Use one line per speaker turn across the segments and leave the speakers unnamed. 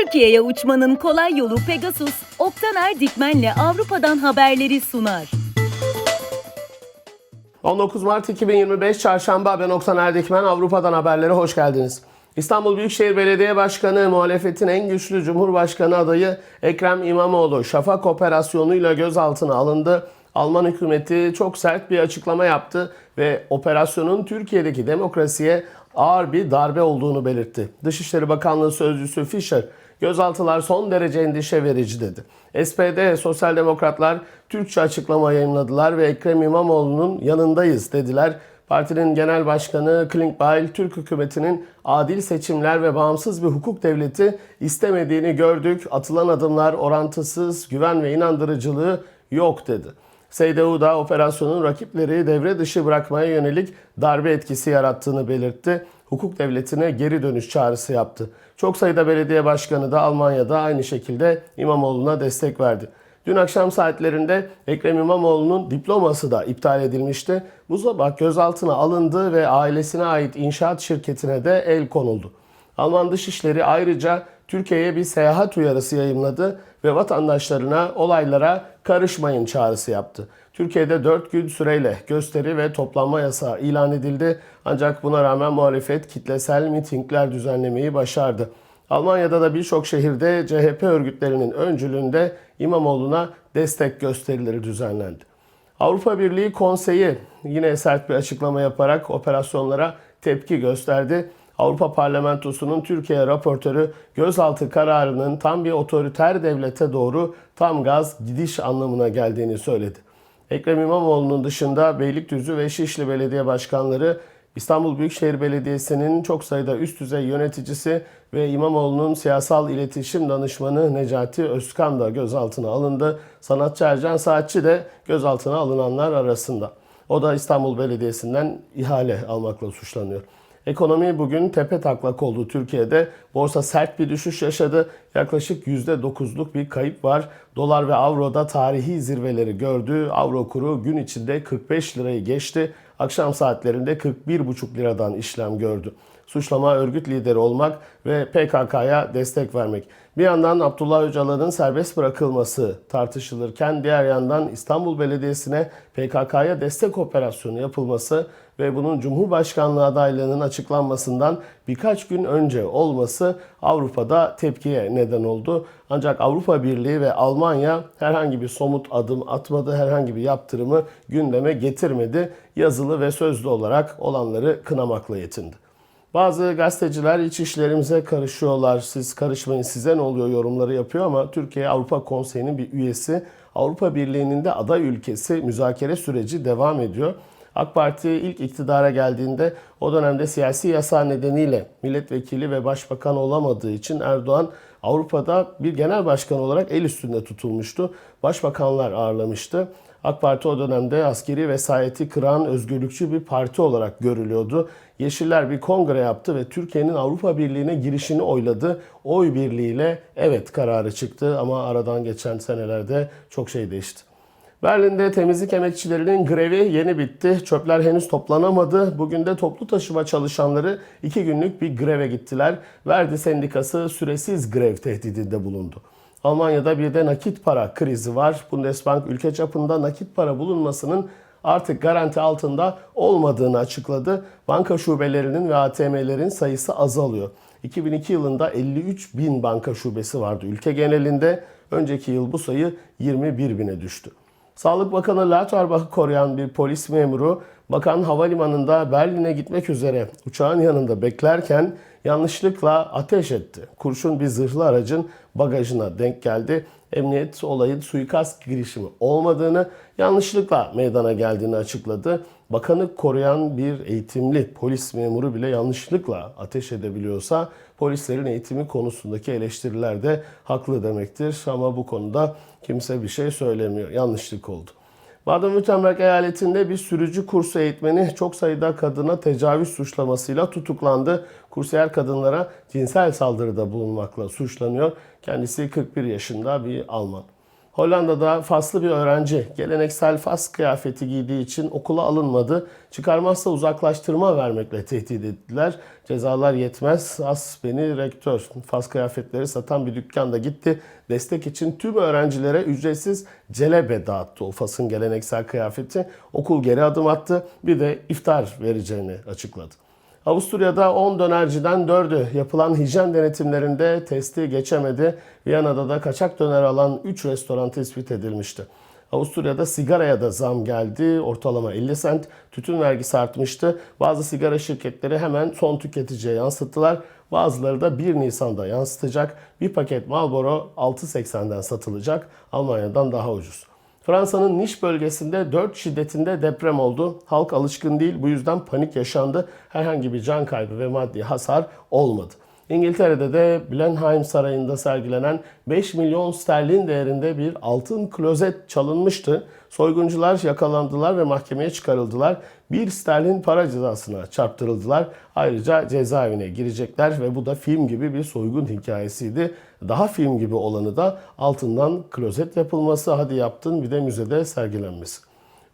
Türkiye'ye uçmanın kolay yolu Pegasus, Oktaner Dikmen'le Avrupa'dan haberleri sunar.
19 Mart 2025 Çarşamba ben Oktan Erdikmen Avrupa'dan haberlere hoş geldiniz. İstanbul Büyükşehir Belediye Başkanı muhalefetin en güçlü Cumhurbaşkanı adayı Ekrem İmamoğlu Şafak operasyonuyla gözaltına alındı. Alman hükümeti çok sert bir açıklama yaptı ve operasyonun Türkiye'deki demokrasiye ağır bir darbe olduğunu belirtti. Dışişleri Bakanlığı Sözcüsü Fischer, gözaltılar son derece endişe verici dedi. SPD, Sosyal Demokratlar Türkçe açıklama yayınladılar ve Ekrem İmamoğlu'nun yanındayız dediler. Partinin genel başkanı Klinkbeil, Türk hükümetinin adil seçimler ve bağımsız bir hukuk devleti istemediğini gördük. Atılan adımlar orantısız, güven ve inandırıcılığı yok dedi. CDU da operasyonun rakipleri devre dışı bırakmaya yönelik darbe etkisi yarattığını belirtti. Hukuk devletine geri dönüş çağrısı yaptı. Çok sayıda belediye başkanı da Almanya'da aynı şekilde İmamoğlu'na destek verdi. Dün akşam saatlerinde Ekrem İmamoğlu'nun diploması da iptal edilmişti. Bu sabah gözaltına alındı ve ailesine ait inşaat şirketine de el konuldu. Alman Dışişleri ayrıca Türkiye'ye bir seyahat uyarısı yayımladı ve vatandaşlarına olaylara karışmayın çağrısı yaptı. Türkiye'de 4 gün süreyle gösteri ve toplanma yasağı ilan edildi. Ancak buna rağmen muhalefet kitlesel mitingler düzenlemeyi başardı. Almanya'da da birçok şehirde CHP örgütlerinin öncülüğünde İmamoğlu'na destek gösterileri düzenlendi. Avrupa Birliği Konseyi yine sert bir açıklama yaparak operasyonlara tepki gösterdi. Avrupa Parlamentosu'nun Türkiye raportörü gözaltı kararının tam bir otoriter devlete doğru tam gaz gidiş anlamına geldiğini söyledi. Ekrem İmamoğlu'nun dışında Beylikdüzü ve Şişli Belediye Başkanları İstanbul Büyükşehir Belediyesi'nin çok sayıda üst düzey yöneticisi ve İmamoğlu'nun siyasal iletişim danışmanı Necati Özkan da gözaltına alındı. Sanatçı Ercan Saatçi de gözaltına alınanlar arasında. O da İstanbul Belediyesi'nden ihale almakla suçlanıyor. Ekonomi bugün tepe taklak oldu Türkiye'de. Borsa sert bir düşüş yaşadı. Yaklaşık %9'luk bir kayıp var. Dolar ve avroda tarihi zirveleri gördü. Avro kuru gün içinde 45 lirayı geçti. Akşam saatlerinde 41,5 liradan işlem gördü. Suçlama örgüt lideri olmak ve PKK'ya destek vermek. Bir yandan Abdullah Öcalan'ın serbest bırakılması tartışılırken diğer yandan İstanbul Belediyesi'ne PKK'ya destek operasyonu yapılması ve bunun Cumhurbaşkanlığı adaylığının açıklanmasından birkaç gün önce olması Avrupa'da tepkiye neden oldu. Ancak Avrupa Birliği ve Almanya herhangi bir somut adım atmadı, herhangi bir yaptırımı gündeme getirmedi. Yazılı ve sözlü olarak olanları kınamakla yetindi. Bazı gazeteciler iç işlerimize karışıyorlar. Siz karışmayın size ne oluyor yorumları yapıyor ama Türkiye Avrupa Konseyi'nin bir üyesi. Avrupa Birliği'nin de aday ülkesi müzakere süreci devam ediyor. AK Parti ilk iktidara geldiğinde o dönemde siyasi yasa nedeniyle milletvekili ve başbakan olamadığı için Erdoğan Avrupa'da bir genel başkan olarak el üstünde tutulmuştu. Başbakanlar ağırlamıştı. AK Parti o dönemde askeri vesayeti kıran özgürlükçü bir parti olarak görülüyordu. Yeşiller bir kongre yaptı ve Türkiye'nin Avrupa Birliği'ne girişini oyladı. Oy birliğiyle evet kararı çıktı ama aradan geçen senelerde çok şey değişti. Berlin'de temizlik emekçilerinin grevi yeni bitti. Çöpler henüz toplanamadı. Bugün de toplu taşıma çalışanları iki günlük bir greve gittiler. Verdi sendikası süresiz grev tehdidinde bulundu. Almanya'da bir de nakit para krizi var. Bundesbank ülke çapında nakit para bulunmasının artık garanti altında olmadığını açıkladı. Banka şubelerinin ve ATM'lerin sayısı azalıyor. 2002 yılında 53 bin banka şubesi vardı ülke genelinde. Önceki yıl bu sayı 21 bine düştü. Sağlık Bakanı Lauterbach'ı koruyan bir polis memuru bakan havalimanında Berlin'e gitmek üzere uçağın yanında beklerken yanlışlıkla ateş etti. Kurşun bir zırhlı aracın bagajına denk geldi. Emniyet olayın suikast girişimi olmadığını, yanlışlıkla meydana geldiğini açıkladı. Bakanı koruyan bir eğitimli polis memuru bile yanlışlıkla ateş edebiliyorsa polislerin eğitimi konusundaki eleştiriler de haklı demektir. Ama bu konuda kimse bir şey söylemiyor. Yanlışlık oldu. Baden-Württemberg eyaletinde bir sürücü kursu eğitmeni çok sayıda kadına tecavüz suçlamasıyla tutuklandı. Kursiyer kadınlara cinsel saldırıda bulunmakla suçlanıyor. Kendisi 41 yaşında bir Alman. Hollanda'da Faslı bir öğrenci geleneksel Fas kıyafeti giydiği için okula alınmadı. Çıkarmazsa uzaklaştırma vermekle tehdit ettiler. Cezalar yetmez. As beni rektör. Fas kıyafetleri satan bir dükkanda gitti. Destek için tüm öğrencilere ücretsiz celebe dağıttı o Fas'ın geleneksel kıyafeti. Okul geri adım attı. Bir de iftar vereceğini açıkladı. Avusturya'da 10 dönerciden 4'ü yapılan hijyen denetimlerinde testi geçemedi. Viyana'da da kaçak döner alan 3 restoran tespit edilmişti. Avusturya'da sigaraya da zam geldi. Ortalama 50 sent. Tütün vergisi artmıştı. Bazı sigara şirketleri hemen son tüketiciye yansıttılar. Bazıları da 1 Nisan'da yansıtacak. Bir paket Marlboro 6.80'den satılacak. Almanya'dan daha ucuz. Fransa'nın Niş bölgesinde 4 şiddetinde deprem oldu. Halk alışkın değil bu yüzden panik yaşandı. Herhangi bir can kaybı ve maddi hasar olmadı. İngiltere'de de Blenheim Sarayı'nda sergilenen 5 milyon sterlin değerinde bir altın klozet çalınmıştı. Soyguncular yakalandılar ve mahkemeye çıkarıldılar. Bir sterlin para cezasına çarptırıldılar. Ayrıca cezaevine girecekler ve bu da film gibi bir soygun hikayesiydi. Daha film gibi olanı da altından klozet yapılması, hadi yaptın bir de müzede sergilenmesi.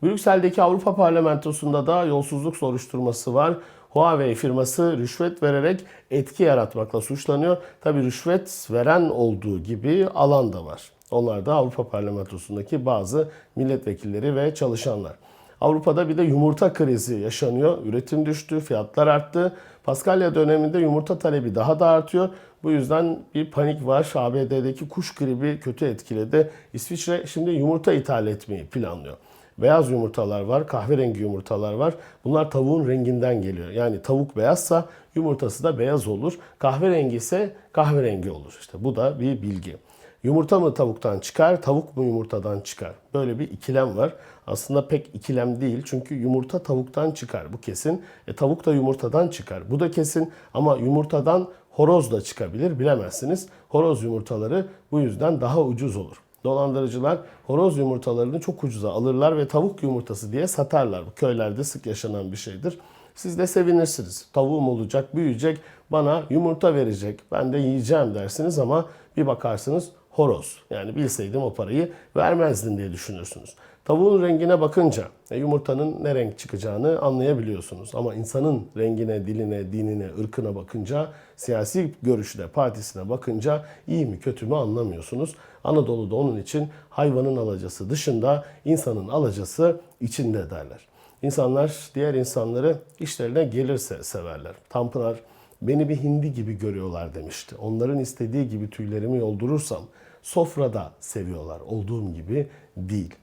Brüksel'deki Avrupa Parlamentosu'nda da yolsuzluk soruşturması var. Huawei firması rüşvet vererek etki yaratmakla suçlanıyor. Tabi rüşvet veren olduğu gibi alan da var. Onlar da Avrupa Parlamentosu'ndaki bazı milletvekilleri ve çalışanlar. Avrupa'da bir de yumurta krizi yaşanıyor. Üretim düştü, fiyatlar arttı. Paskalya döneminde yumurta talebi daha da artıyor. Bu yüzden bir panik var. ABD'deki kuş gribi kötü etkiledi. İsviçre şimdi yumurta ithal etmeyi planlıyor. Beyaz yumurtalar var, kahverengi yumurtalar var. Bunlar tavuğun renginden geliyor. Yani tavuk beyazsa yumurtası da beyaz olur. Kahverengi ise kahverengi olur. İşte bu da bir bilgi. Yumurta mı tavuktan çıkar, tavuk mu yumurtadan çıkar? Böyle bir ikilem var. Aslında pek ikilem değil çünkü yumurta tavuktan çıkar bu kesin. E, tavuk da yumurtadan çıkar. Bu da kesin ama yumurtadan horoz da çıkabilir bilemezsiniz. Horoz yumurtaları bu yüzden daha ucuz olur. Dolandırıcılar horoz yumurtalarını çok ucuza alırlar ve tavuk yumurtası diye satarlar. Bu köylerde sık yaşanan bir şeydir. Siz de sevinirsiniz. Tavuğum olacak, büyüyecek, bana yumurta verecek. Ben de yiyeceğim dersiniz ama bir bakarsınız horoz. Yani bilseydim o parayı vermezdim diye düşünürsünüz. Tavuğun rengine bakınca e, yumurtanın ne renk çıkacağını anlayabiliyorsunuz. Ama insanın rengine, diline, dinine, ırkına bakınca, siyasi görüşüne, partisine bakınca iyi mi kötü mü anlamıyorsunuz. Anadolu'da onun için hayvanın alacası dışında insanın alacası içinde derler. İnsanlar diğer insanları işlerine gelirse severler. Tanpınar beni bir hindi gibi görüyorlar demişti. Onların istediği gibi tüylerimi yoldurursam sofrada seviyorlar. Olduğum gibi değil.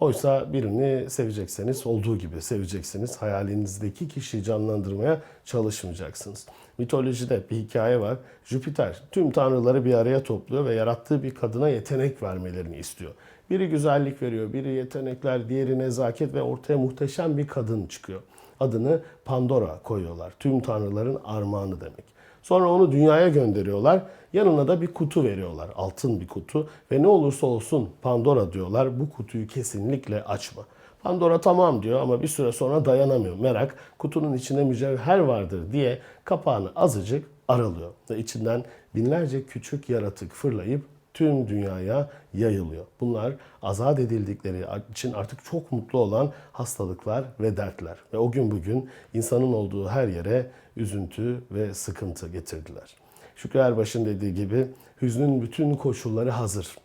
Oysa birini sevecekseniz olduğu gibi seveceksiniz. Hayalinizdeki kişiyi canlandırmaya çalışmayacaksınız. Mitolojide bir hikaye var. Jüpiter tüm tanrıları bir araya topluyor ve yarattığı bir kadına yetenek vermelerini istiyor. Biri güzellik veriyor, biri yetenekler, diğeri nezaket ve ortaya muhteşem bir kadın çıkıyor. Adını Pandora koyuyorlar. Tüm tanrıların armağanı demek. Sonra onu dünyaya gönderiyorlar. Yanına da bir kutu veriyorlar. Altın bir kutu. Ve ne olursa olsun Pandora diyorlar bu kutuyu kesinlikle açma. Pandora tamam diyor ama bir süre sonra dayanamıyor. Merak kutunun içinde mücevher vardır diye kapağını azıcık aralıyor. Ve içinden binlerce küçük yaratık fırlayıp tüm dünyaya yayılıyor. Bunlar azat edildikleri için artık çok mutlu olan hastalıklar ve dertler. Ve o gün bugün insanın olduğu her yere üzüntü ve sıkıntı getirdiler. Şükrü Erbaş'ın dediği gibi hüznün bütün koşulları hazır.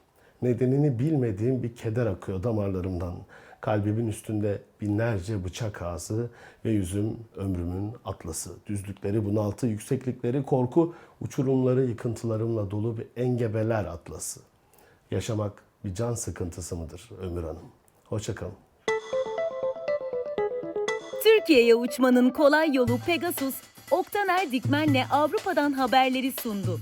Nedenini bilmediğim bir keder akıyor damarlarımdan. Kalbimin üstünde binlerce bıçak ağzı ve yüzüm ömrümün atlası. Düzlükleri bunaltı, yükseklikleri korku, uçurumları yıkıntılarımla dolu bir engebeler atlası. Yaşamak bir can sıkıntısı mıdır Ömür Hanım? Hoşçakalın.
Türkiye'ye uçmanın kolay yolu Pegasus, Oktaner Dikmen'le Avrupa'dan haberleri sundu.